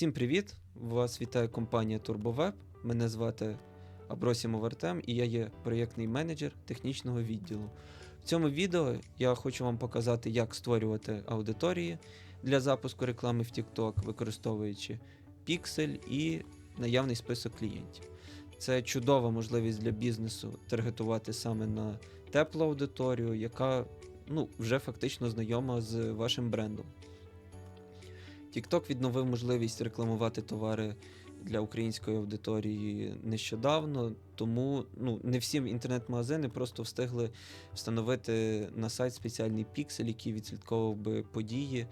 Всім привіт! Вас вітає компанія TurboWeb. Мене звати Абросімов Артем і я є проєктний менеджер технічного відділу. В цьому відео я хочу вам показати, як створювати аудиторії для запуску реклами в TikTok, використовуючи Pixel і наявний список клієнтів. Це чудова можливість для бізнесу таргетувати саме на теплу аудиторію, яка ну, вже фактично знайома з вашим брендом. TikTok відновив можливість рекламувати товари для української аудиторії нещодавно, тому ну, не всі інтернет-магазини просто встигли встановити на сайт спеціальний піксель, який відслідковував би події,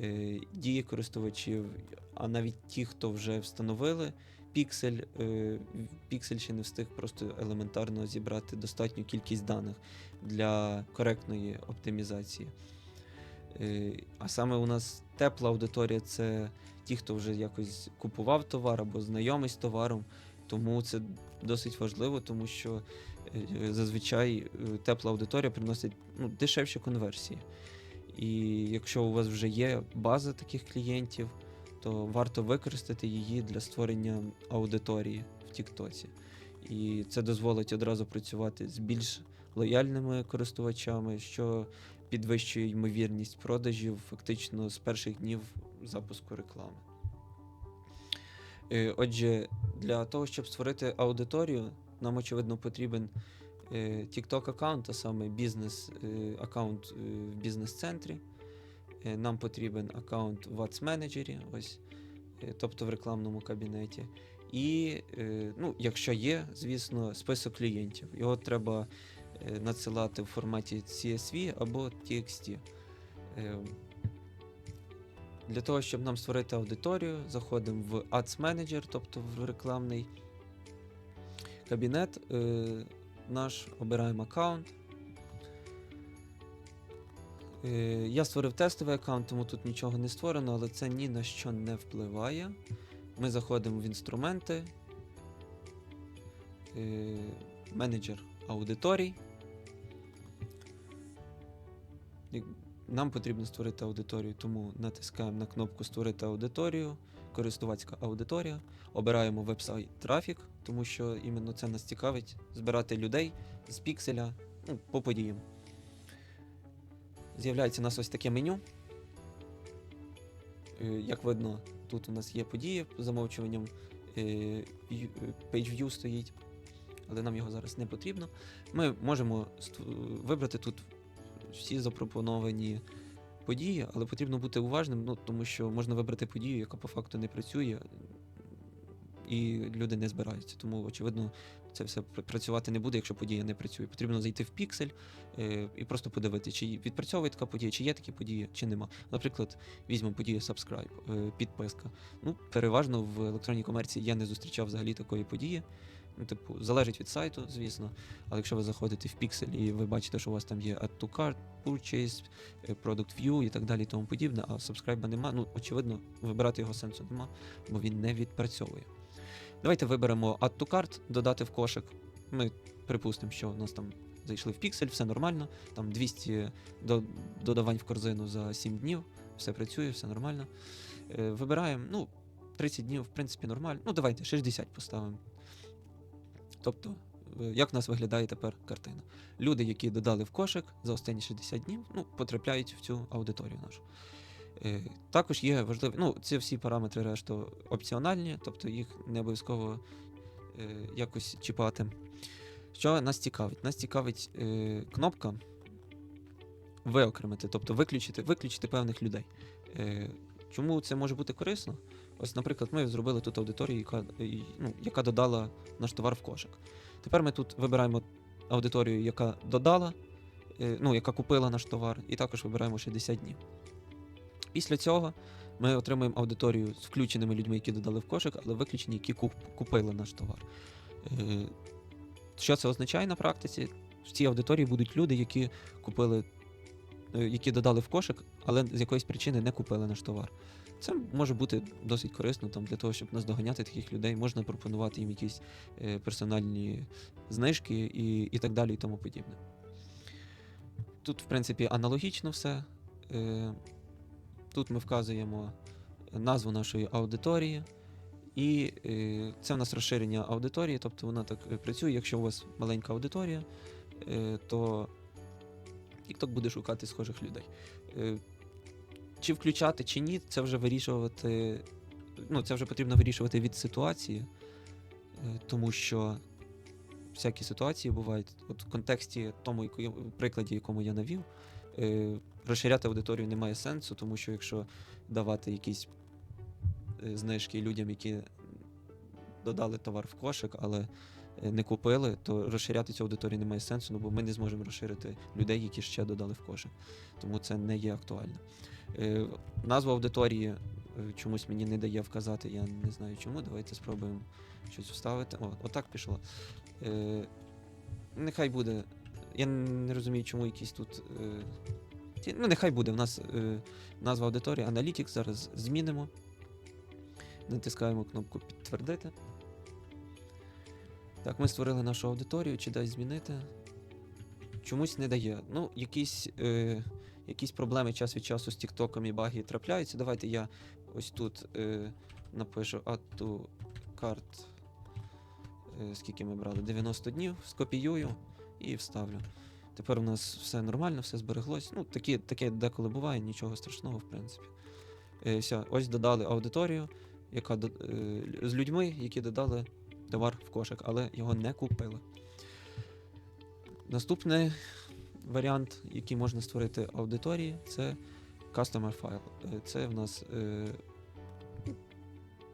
е, дії користувачів. А навіть ті, хто вже встановили піксель, е, піксель ще не встиг просто елементарно зібрати достатню кількість даних для коректної оптимізації. Е, А саме у нас тепла аудиторія це ті, хто вже якось купував товар або знайомий з товаром. Тому це досить важливо, тому що е, зазвичай е, тепла аудиторія приносить ну, дешевші конверсії. І якщо у вас вже є база таких клієнтів, то варто використати її для створення аудиторії в Тіктоці. І це дозволить одразу працювати з більш лояльними користувачами, що підвищує ймовірність продажів фактично з перших днів запуску реклами. Е, Отже, для того, щоб створити аудиторію, нам очевидно потрібен е, TikTok аккаунт, а саме бізнес е, аккаунт в бізнес-центрі. Нам потрібен аккаунт в Ads Manager, ось, тобто в рекламному кабінеті. І, е, ну, якщо є, звісно, список клієнтів. Його треба е, надсилати в форматі CSV або TXT. Е, Для того, щоб нам створити аудиторію, заходимо в Ads Manager, тобто в рекламний кабінет. е, Наш обираємо аккаунт. Я створив тестовий аккаунт, тому тут нічого не створено, але це ні на що не впливає. Ми заходимо в інструменти, е, менеджер аудиторій. Нам потрібно створити аудиторію, тому натискаємо на кнопку Створити аудиторію, користувацька аудиторія. Обираємо веб-сайт трафік, тому що іменно це нас цікавить збирати людей з пікселя ну, по подіям. З'являється у нас ось таке меню. Е, Як видно, тут у нас є події замовчуванням е, е, page view стоїть, але нам його зараз не потрібно. Ми можемо вибрати тут всі запропоновані події, але потрібно бути уважним, ну, тому що можна вибрати подію, яка по факту не працює, і люди не збираються. Тому, очевидно, це все працювати не буде, якщо подія не працює. Потрібно зайти в піксель е, і просто подивитися, чи відпрацьовує така подія, чи є такі події, чи нема. Наприклад, візьмемо подію subscribe, е, підписка. Ну, переважно в електронній комерції я не зустрічав взагалі такої події. Ну, типу, залежить від сайту, звісно. Але якщо ви заходите в піксель і ви бачите, що у вас там є Add to Cart, Purchase, е, Product View і так далі, тому подібне, а subscribe нема, ну, очевидно, вибирати його сенсу нема, бо він не відпрацьовує. Давайте виберемо Add to Cart, додати в кошик. Ми припустимо, що у нас там зайшли в піксель, все нормально. Там 200 до- додавань в корзину за 7 днів, все працює, все нормально. Е, Вибираємо, ну, 30 днів, в принципі, нормально. Ну, давайте 60 поставимо. Тобто, е, як в нас виглядає тепер картина? Люди, які додали в кошик за останні 60 днів, ну, потрапляють в цю аудиторію нашу. Е, Також є важливі, ну, ці всі параметри решту опціональні, тобто їх не обов'язково е, якось чіпати. Що нас цікавить? Нас цікавить е, кнопка виокремити, тобто виключити, виключити певних людей. Чому це може бути корисно? Ось, наприклад, ми зробили тут аудиторію, яка, ну, яка додала наш товар в кошик. Тепер ми тут вибираємо аудиторію, яка додала, ну, яка купила наш товар, і також вибираємо 60 днів. Після цього ми отримуємо аудиторію з включеними людьми, які додали в кошик, але виключені, які купили наш товар. Е, Що це означає на практиці? В цій аудиторії будуть люди, які купили, е, які додали в кошик, але з якоїсь причини не купили наш товар. Це може бути досить корисно там, для того, щоб наздоганяти таких людей. Можна пропонувати їм якісь е, персональні знижки і, і так далі, і тому подібне. Тут, в принципі, аналогічно все. Тут ми вказуємо назву нашої аудиторії. І е, це в нас розширення аудиторії, тобто вона так е, працює. Якщо у вас маленька аудиторія, е, то TikTok буде шукати схожих людей. Чи включати, чи ні, це вже вирішувати. Ну, це вже потрібно вирішувати від ситуації, тому що всякі ситуації бувають. От в контексті тому, прикладі, якому я навів, розширяти аудиторію немає сенсу, тому що якщо давати якісь е, знижки людям, які додали товар в кошик, але е, не купили, то розширяти цю аудиторію немає сенсу, ну бо ми не зможемо розширити людей, які ще додали в кошик. Тому це не є актуально. Е, Назву аудиторії е, чомусь мені не дає вказати, я не знаю чому. Давайте спробуємо щось вставити. О, отак пішло. Е, Нехай буде. Я не розумію, чому якісь тут. е, Ну, нехай буде. У нас е, назва аудиторії Analytics. Зараз змінимо. Натискаємо кнопку підтвердити. Так, ми створили нашу аудиторію, чи дай змінити. Чомусь не дає. Ну, якісь, е, якісь проблеми час від часу з Тіктоком і баги трапляються. Давайте я ось тут е, напишу add to. Е, скільки ми брали? 90 днів, скопіюю і вставлю. Тепер у нас все нормально, все збереглось. Ну, такі, таке деколи буває, нічого страшного, в принципі. Е, все, ось додали аудиторію, яка е, з людьми, які додали товар в кошик, але його не купили. Наступний варіант, який можна створити аудиторії, це Customer File. Е, Це в нас е,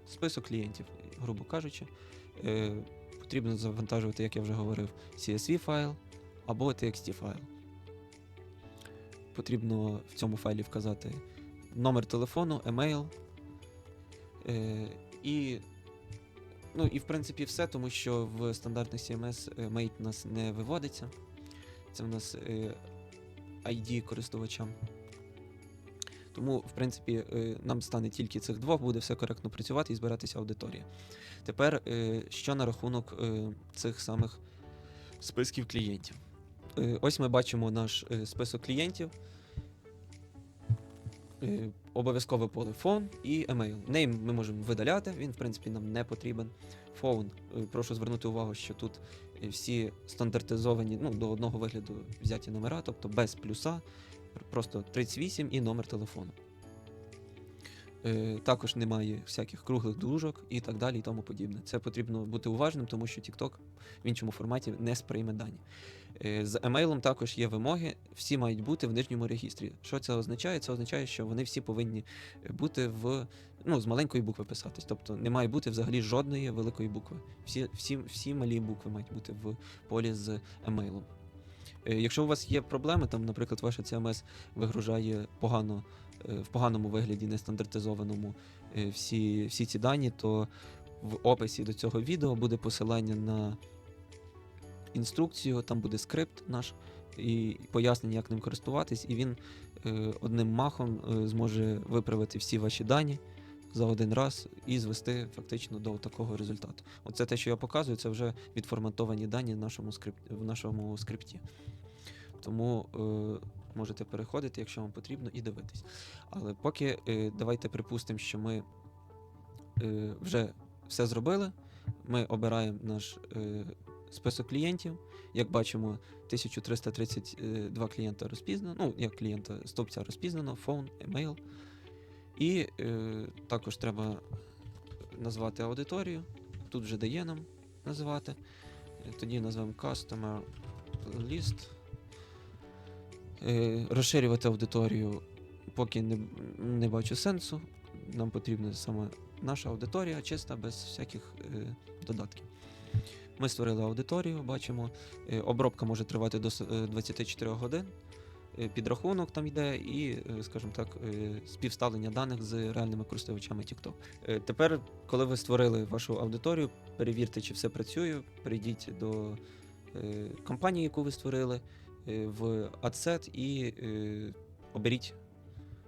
список клієнтів, грубо кажучи. Е, потрібно завантажувати, як я вже говорив, CSV файл або TXT файл. Потрібно в цьому файлі вказати номер телефону, емейл. Е, і, ну, і в принципі все, тому що в стандартних CMS Mate у нас не виводиться. Це в нас е, ID користувача. Тому, в принципі, е, нам стане тільки цих двох, буде все коректно працювати і збиратися аудиторія. Тепер, е, що на рахунок е, цих самих списків клієнтів. Ось ми бачимо наш список клієнтів. Обов'язкове поле фон і емейл. Нейм ми можемо видаляти, він, в принципі, нам не потрібен. Е, Прошу звернути увагу, що тут всі стандартизовані, ну, до одного вигляду взяті номера, тобто без плюса, просто 38 і номер телефону. Е, також немає всяких круглих дужок і так далі, і тому подібне. Це потрібно бути уважним, тому що TikTok в іншому форматі не сприйме дані. Е, з емейлом також є вимоги, всі мають бути в нижньому регістрі. Що це означає? Це означає, що вони всі повинні бути в ну, з маленької букви писатись. Тобто не має бути взагалі жодної великої букви. Всі, всі, всі малі букви мають бути в полі з емейлом. Е, Якщо у вас є проблеми, там, наприклад, ваше CMS вигружає погано, е, в поганому вигляді, нестандартизованому е, всі, всі ці дані, то в описі до цього відео буде посилання на інструкцію, там буде скрипт наш і пояснення, як ним користуватись, і він одним махом зможе виправити всі ваші дані за один раз і звести фактично до такого результату. Оце те, що я показую, це вже відформатовані дані в нашому, скрип... в нашому скрипті. Тому е, можете переходити, якщо вам потрібно, і дивитись. Але поки е, давайте припустимо, що ми е, вже все зробили. Ми обираємо наш е, список клієнтів. Як бачимо, 1332 клієнта розпізнано, ну, як клієнта стовпця розпізнано, фон, емейл. І е, також треба назвати аудиторію. Тут вже дає нам називати. Е, Тоді назвемо Customer List. Е, розширювати аудиторію поки не, не бачу сенсу. Нам потрібна саме наша аудиторія, чиста, без всяких е, додатків. Ми створили аудиторію, бачимо. Е, обробка може тривати до е, 24 годин. Е, Підрахунок там йде і, е, скажімо так, е, співставлення даних з реальними користувачами TikTok. Тепер, коли ви створили вашу аудиторію, перевірте, чи все працює. Перейдіть до компанії, яку ви створили, в AdSet і оберіть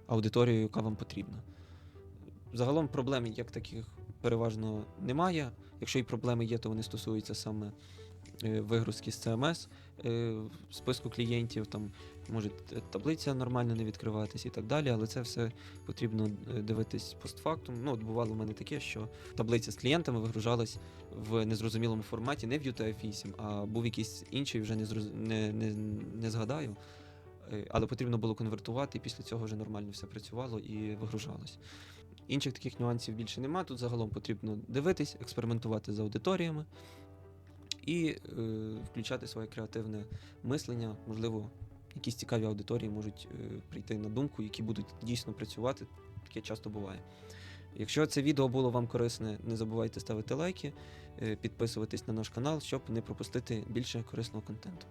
аудиторію, яка вам потрібна. Загалом проблем як таких переважно немає. Якщо і проблеми є, то вони стосуються саме вигрузки з CMS е, в списку клієнтів, там може таблиця нормально не відкриватись і так далі, але це все потрібно е, дивитись постфактум. Ну, от бувало в мене таке, що таблиця з клієнтами вигружалась в незрозумілому форматі, не в UTF-8, а був якийсь інший, вже не, зроз... не, не, не згадаю. Е, Але потрібно було конвертувати, і після цього вже нормально все працювало і вигружалось. Інших таких нюансів більше нема. Тут загалом потрібно дивитись, експериментувати з аудиторіями і е, включати своє креативне мислення. Можливо, якісь цікаві аудиторії можуть е, прийти на думку, які будуть дійсно працювати. Таке часто буває. Якщо це відео було вам корисне, не забувайте ставити лайки, е, підписуватись на наш канал, щоб не пропустити більше корисного контенту.